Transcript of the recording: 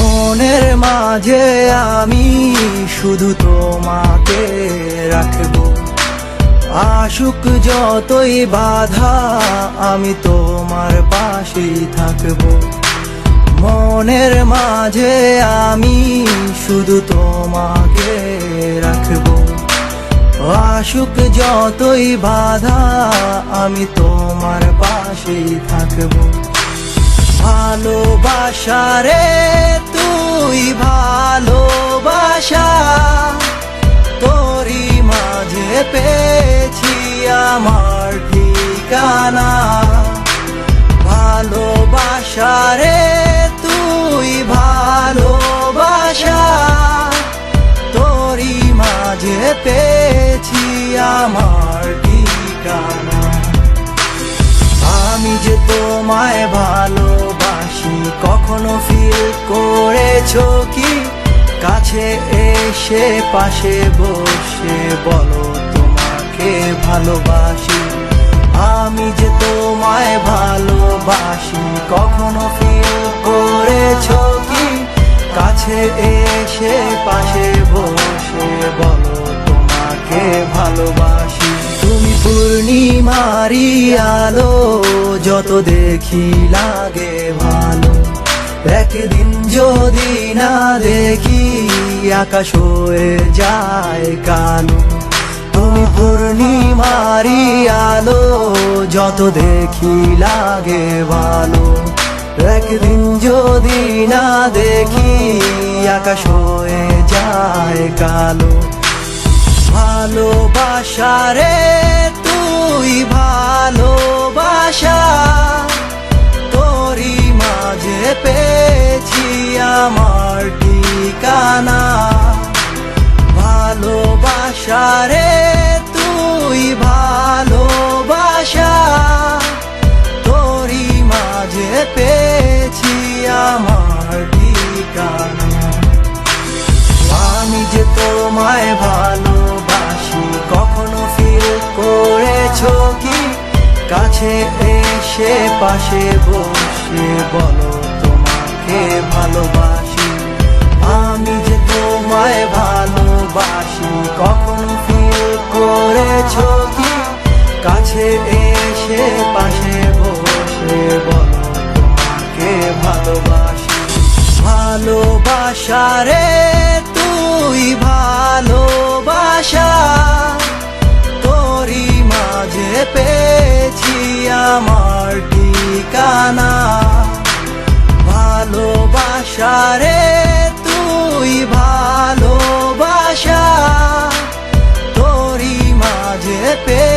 মনের মাঝে আমি শুধু তোমাকে রাখব। আশুক যতই বাধা, আমি তোমার পাশেই থাকব। মনের মাঝে আমি শুধু তোমাকে রাখব। আশুক যতই বাধা, আমি তোমার পাশেই থাকব। ভালোবাসারে তুই ভালোবাসা। তোরি মাঝে পেয়েছি আমার ঠিকানা। ভালোবাসারে তুই ভালোবাসা। তোরি মাঝে পেয়েছি আমার ঠিকানা। আমি যে তোমায় ভালোবাসি, কখনো ফিল করেছ কি? কাছে এসে পাশে বসে বলো তোমাকে ভালোবাসি। আমি যে তোমায় ভালোবাসি, কখনো ফিল করেছ কি? কাছে এসে পাশে বসে বলো তোমাকে ভালোবাসি। তুমি পূর্ণিমারি আলো, যত দেখি লাগে ভালো। একদিন যদি না দেখি, আকাশ হয়ে যায় কালো। তুমি পূর্ণিমারি আলো, যত দেখি লাগে ভালো। একদিন যদি না দেখি, আকাশ হয়ে যায় কালো। ভালোবাসারে তুই ভালোবাসা। তোরি মাঝে পেয়েছি আমার ঠিকানা। ভালোবাসারে তুই ভালোবাসা। তোরি মাঝে পেয়েছি আমার ঠিকানা। আমি যে তোমায় ভালোবাসি কাছে এসে পাশে বসে বলো, তোমাকে ভালোবাসি। আমি যে তোমায় ভালোবাসি, কখন ফিল করেছ কি? কাছে এসে পাশে বসে বলো, তোমাকে ভালোবাসি। ভালোবাসা রে তুই ভালোবাসা, তোরই মাঝে পেয়ে পেয়েছি আমার ঠিকানা। ভালোবাসা রে তুই ভালোবাসা। তোরই মাঝে পেয়ে